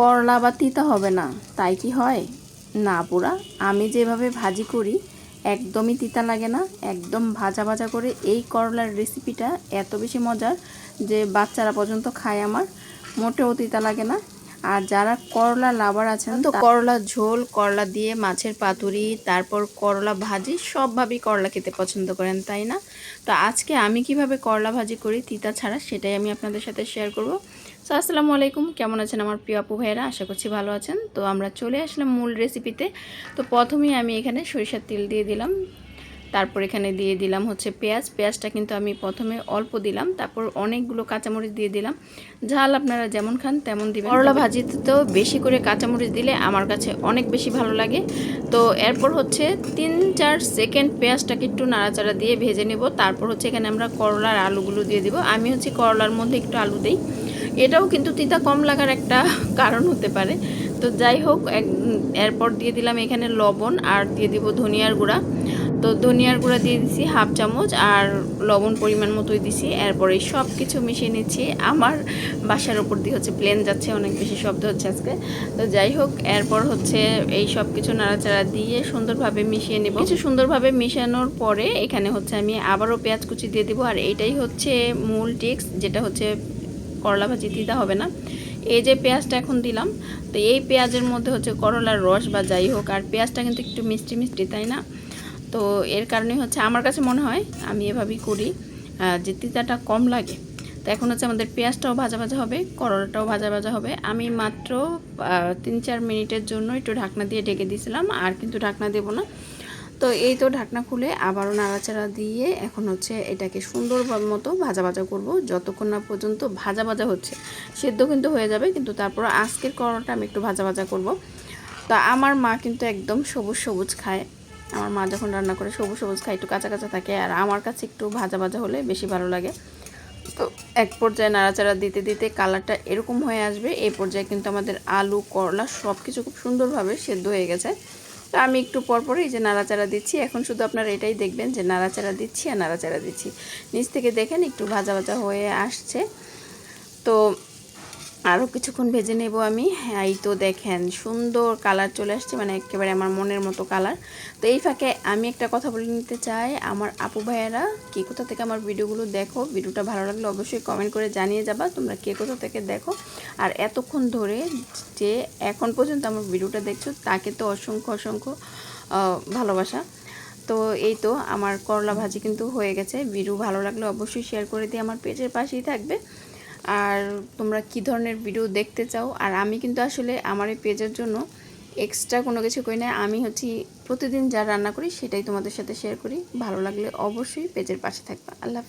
করলা বা তিতা হবে না। তাই কি হয়? না পুরা আমি যেভাবে ভাজি করি একদমই তিতা লাগে না। একদম ভাজা ভাজা করে এই করলার রেসিপিটা এত বেশি মজার যে বাচ্চারা পর্যন্ত খায় আমার। মোটেও তিতা লাগে না। আর যারা করলা লাভার আছেন তো করলা ঝোল করলা দিয়ে মাছের পাতুরি তারপর করলা ভাজি সবভাবেই করলা খেতে পছন্দ করেন তাই না? তো আজকে আমি কীভাবে করলা ভাজি করি তিতা ছাড়া সেটাই আমি আপনাদের সাথে শেয়ার করব। তো আসসালামু আলাইকুম। কেমন আছেন আমার প্রিয় আপু ভাইয়েরা? আশা করছি ভালো আছেন। তো আমরা চলে আসলাম মূল রেসিপিতে তো প্রথমেই আমি এখানে সরিষার তেল দিয়ে দিলাম। তারপর এখানে দিয়ে দিলাম হচ্ছে পেঁয়াজ। পেঁয়াজটা কিন্তু আমি প্রথমে অল্প দিলাম। তারপর অনেকগুলো কাঁচামরিচ দিয়ে দিলাম। ঝাল আপনারা যেমন খান তেমন দিবেন। করলা ভাজিতে তো বেশি করে কাঁচামরিচ দিলে আমার কাছে অনেক বেশি ভালো লাগে। তো এরপর হচ্ছে তিন চার সেকেন্ড পেঁয়াজটাকে একটু নাড়াচাড়া দিয়ে ভেজে নেব। তারপর হচ্ছে এখানে আমরা করলার আলুগুলো দিয়ে দিব। আমি হচ্ছে করলার মধ্যে একটু আলু দিই। এটাও কিন্তু তিতা কম লাগার একটা কারণ হতে পারে। তো যাই হোক এরপর দিয়ে দিলাম এখানে লবণ আর দিয়ে দিব ধনিয়ার গুঁড়া। তো ধনিয়ার গুঁড়া দিয়ে দিছি হাফ চামচ আর লবণ পরিমাণ মতোই দিছি। এরপরে সব কিছু মিশিয়ে নিচ্ছি। আমার বাসার ওপর দিয়ে হচ্ছে প্লেন যাচ্ছে, অনেক বেশি শব্দ হচ্ছে আজকে। তো যাই হোক, এরপর হচ্ছে এই সব কিছু নাড়াচাড়া দিয়ে সুন্দরভাবে মিশিয়ে নেব। কিছু সুন্দরভাবে মিশানোর পরে এখানে হচ্ছে আমি আবারও পেঁয়াজ কুচি দিয়ে দিব। আর এইটাই হচ্ছে মূল টিক্স, যেটা হচ্ছে করলা ভাজি দিতে হবে না। এই যে পেঁয়াজটা এখন দিলাম, তো এই পেঁয়াজের মধ্যে হচ্ছে করলার রস বা যাই হোক, আর পেঁয়াজটা কিন্তু একটু মিষ্টি মিষ্টি, তাই না? তো এর কারণে হচ্ছে আমার কাছে মনে হয় আমি এভাবেই করি যে তিতাটা কম লাগে। তো এখন হচ্ছে আমাদের পেঁয়াজটাও ভাজা ভাজা হবে, করলাটাও ভাজা ভাজা হবে। আমি মাত্র তিন চার মিনিটের জন্য একটু ঢাকনা দিয়ে ঢেকে দিয়েছিলাম, আর কিন্তু ঢাকনা দেবো না। তো এই তো ঢাকনা খুলে আবারও নাড়াচাড়া দিয়ে এখন হচ্ছে এটাকে সুন্দর মতো ভাজা ভাজা করব। যতক্ষণ না পর্যন্ত ভাজা ভাজা হচ্ছে, সেদ্ধ কিন্তু হয়ে যাবে, কিন্তু তারপর আজকের করলাটা আমি একটু ভাজা ভাজা করব। তো আমার মা কিন্তু একদম সবুজ সবুজ খায়। আমার মা যখন রান্না করে সবুজ সবুজ খায়, একটু কাঁচা কাঁচা থাকে, আর আমার কাছে একটু ভাজা ভাজা হলে বেশি ভালো লাগে। তো এক পর্যায়ে নাড়াচাড়া দিতে দিতে কালারটা এরকম হয়ে আসবে, এই পর্যায়ে কিন্তু আমাদের আলু, করলা সব কিছু খুব সুন্দরভাবে সেদ্ধ হয়ে গেছে। তো আমি একটু পরপর এই যে নাড়াচাড়া দিচ্ছি। এখন শুধু আপনারা এটাই দেখবেন যে নাড়াচাড়া দিচ্ছি আর নাড়াচাড়া দিচ্ছি। নিচ থেকে দেখেন একটু ভাজা ভাজা হয়ে আসছে। তো আরও কিছুক্ষণ ভেজে নেব আমি। এই তো দেখেন, সুন্দর কালার চলে আসছে মানে একেবারে আমার মনের মতো কালার তো এই ফাঁকে আমি একটা কথা বলে নিতে চাই। আমার আপু ভাইয়েরা, কে কোথা থেকে আমার ভিডিওগুলো দেখো, ভিডিওটা ভালো লাগলে অবশ্যই কমেন্ট করে জানিয়ে যাবা, তোমরা কে কোথা থেকে দেখো। আর এতক্ষণ ধরে যে এখন পর্যন্ত আমার ভিডিওটা দেখছ, তাকে তো অসংখ্য অসংখ্য ভালোবাসা। তো এই তো আমার করলা ভাজি কিন্তু হয়ে গেছে। ভিডিও ভালো লাগলে অবশ্যই শেয়ার করে দিয়ে আমার পেজের পাশেই থাকবে। আর তোমরা কি ধরনের ভিডিও দেখতে চাও? আর আমি কিন্তু আসলে আমার এই পেজের জন্য এক্সট্রা কোনো কিছু করি না আমি হচ্ছি প্রতিদিন যা রান্না করি সেটাই তোমাদের সাথে শেয়ার করি। ভালো লাগলে অবশ্যই পেজের পাশে থাকবা। আল্লাহ হাফেজ।